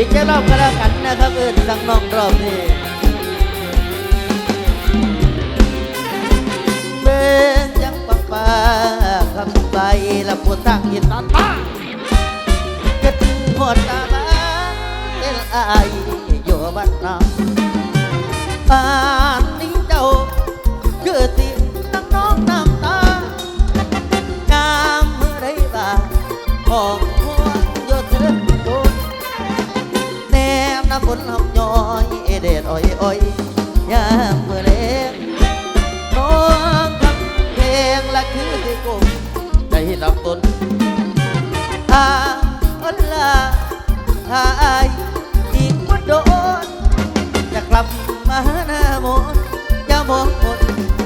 อีกจะรอบก็แล้วกันนะครับเอินสังน้องรอบนี้เบนยังปังปาคำใบละปวดตั้งยินตาตาก็ถึงหมดตาบ้านเป็นอายอยู่บ้านเราบ้านนี้เจ้าคือสิตั้งน้องน้ำตางามเมื่อไรบ้างของ เด็ดอ้อยอ้อยยามเมื่อเล็กน้องทำเพลงละคือที่กมได้ลำต้นอาอัลลาหายอีกว่าโดนจะกลับมาหน้ามนต์อย่ามองหมด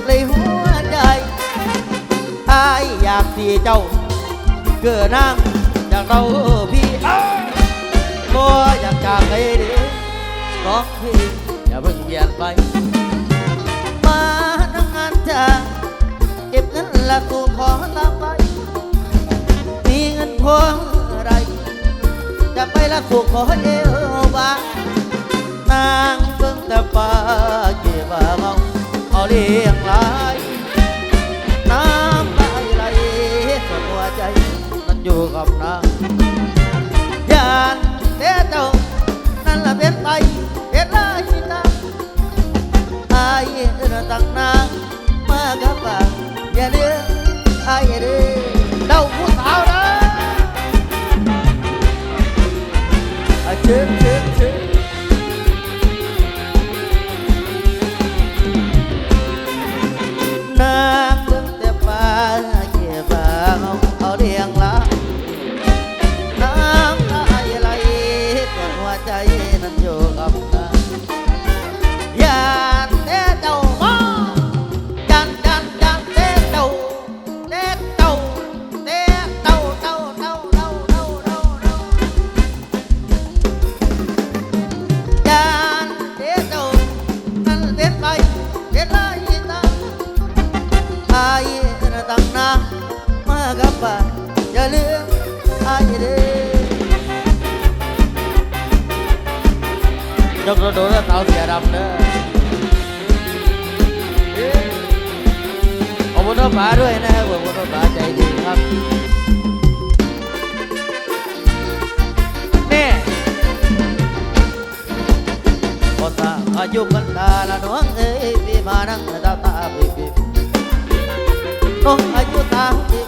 เลยหัวใจอายอยากสีเจ้า เกิดนางอยากเราพี่ก็อยากจากไปเด้ น้องพี่อย่าเพิ่งเปลี่ยนไป มาทำงานจ้าเก็บเงินละกูขอลาไป มีเงินพออะไร จะไปละกูขอเอวบานางเพิ่งแต่ป ตั้งนางมากับปากอย่าเลืออายเด้อเดาผู้สาวนะอะเชิญเชิญ ยกระโดดแล้วเท้าเสียดำเด้อเอ้ยขอบคุณน้องป๋าด้วยนะครับขอบคุณน้องป๋าใจดีครับนี่พอตาอายุกันตาละน้องเอ้ยพี่มานั่งตาตาพี่พี่น้องอายุสามสิบ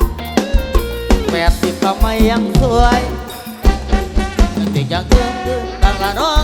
แปดสิบก็ไม่ยังสวยติดยังเกินเกินดังละน้อง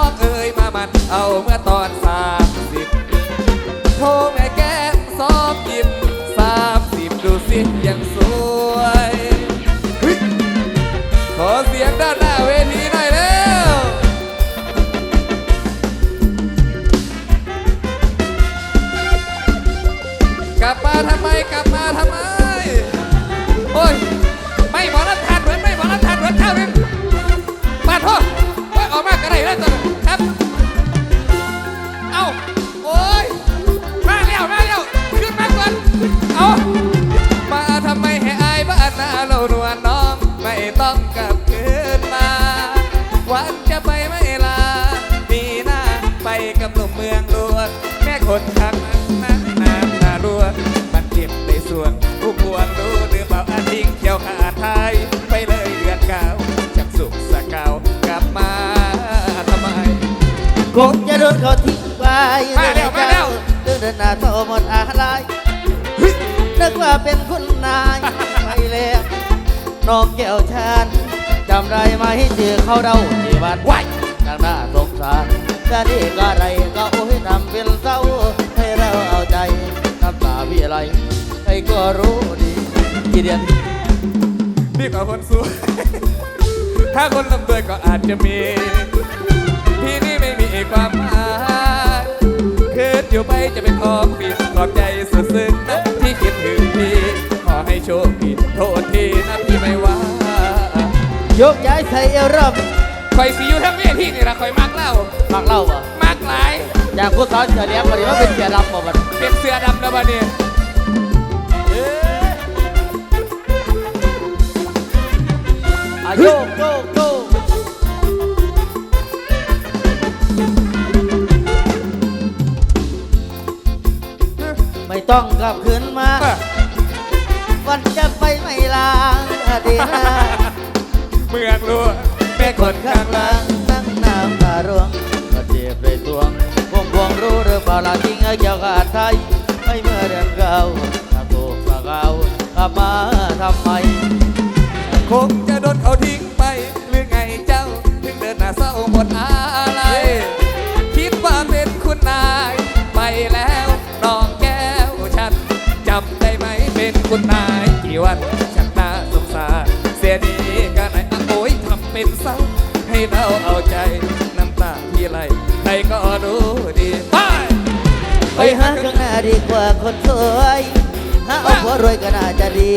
เอาเมื่อตอนสามสิบโทรแม่แก้มซอบยิ้มสามสิบดูสิยัง คนทางนั้นน้ำนารัวมันเจ็บในส่วนผู้ควรรู้หรือเปล่าอาทิ้งเที่ยวขาไทยไปเลยเดือนเก้าจากสุขสะเกาวกลับมาทำไมคงจะโดนเขาทิ้งไปมาแล้วมาแล้วเดินเดินหน้าโตหมดอะไรนึกว่าเป็นคุณนายไปแล้วน้องแก้วฉันจำได้ไหมเจอเขาเราที่บ้านไว้ทางหน้าสงสาร แต่นี่ก็ไรก็โอ้ยทำเป็นเศร้าให้เราเอาใจน้ำตาพี่อะไรใครก็รู้ดีกี่เดือนนี่กว่าคนสวยถ้าคนลำรวยก็อาจจะมีพี่นี่ไม่มีความหมายคืนอยู่ไปจะเป็นของผิดขอบใจสุดซึ้งนะที่คิดถึงพี่ขอให้โชคดีโทษทีนะพี่ไม่ว่ายกย้ายใส่เอวรอบ คอยสีอยู่ทั้งเวทีนี่ละคอยมักเล่ามักเล่าบ่มักหลายจากผู้สาวเฉลียมมาดีว่าเป็นเสียรับบ่บัดเป็นเสือดำแล้วบัดนี้อาโยกโยกโยกไม่ต้องกลับคืนมาเออวันจะไปไม่ลาดีนะ เมืองรัวแม่ คนข้างหล่างงนั่งน้ำตาร่วงก็เจ็บเลยตวงพวงพวงรู้หรือเปล่าล่ะจริงเอ้ยเจ้าขาดไทยไม่เมื่อเดือนเก่าถ้าโกกปากเอากลับมาทำไมคงจะโดนเขาทิ้งไปหรือไงเจ้า ถึงเดินหน้าเศร้าหมดอา ก็รู้ดีไปไปหาข้างหน้าดีกว่าคนสวยหาเอาผัวรวยก็น่าจะดี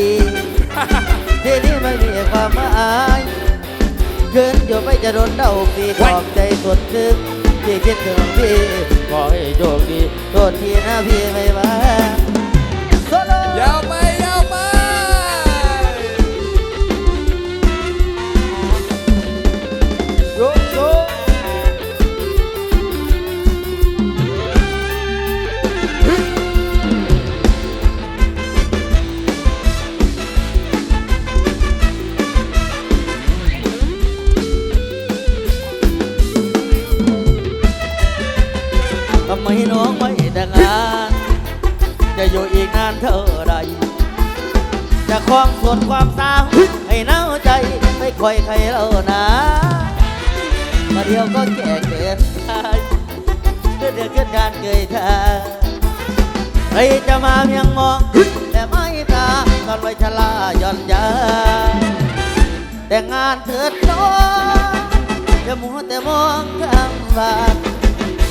ทีนี้ไม่มีความหมายเกินอยู่ไปจะโดนเดาปีขอบใจสุดทึกที่คิดถึงพี่ขอให้โชคดีโทษทีนะพี่ไม่มาโซโลยาวไป อีกนานเท่าไร จะคลองส่วนความสาวให้เน่าใจไม่ค่อยใครเล่านะมาเดียวก็แก่เกินไปเดือดเดือดเกินการเกยทาใครจะมาเมียงมองแต่ไม่ตาตอนไว้ชะลาย่อนยาแต่งานเถิดน้องอย่ามัวแต่มองข้างบ้าน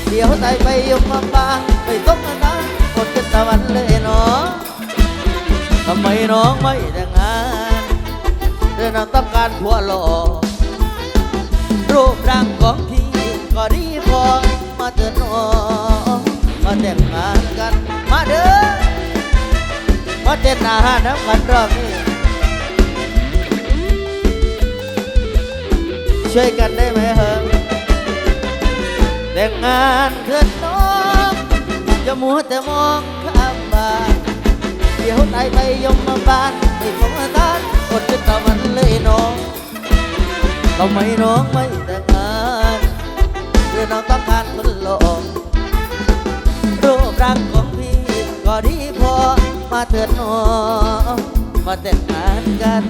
เดี๋ยวตายไปยมมาบางไปตกกันนะห มดกันตะวันเลยเนาะทำไมน้องไม่แต่งงานเรื่องน้ต้องการผัวหล่อรูปร่างของพี่ก็ดีพอมาเถิดน้องมาแต่งงานกันมาเด้อมาเต้นอาหารน้ำกันรอบนี้ช่วยกันได้ไหมเฮ้แต่งงานเถิดน้อง อย่ามัวแต่มองข้ามบ้านเดี๋ยวตายไปยมมาบ้านไม่คงตานอดจะตะมันเลยน้องทำไม่น้องไม่แต่งงานเพื่อน้องต้องการคนหล่อรูปร่างของพี่ก็ดีพอมาเถิดน้องมาแต่งงานกัน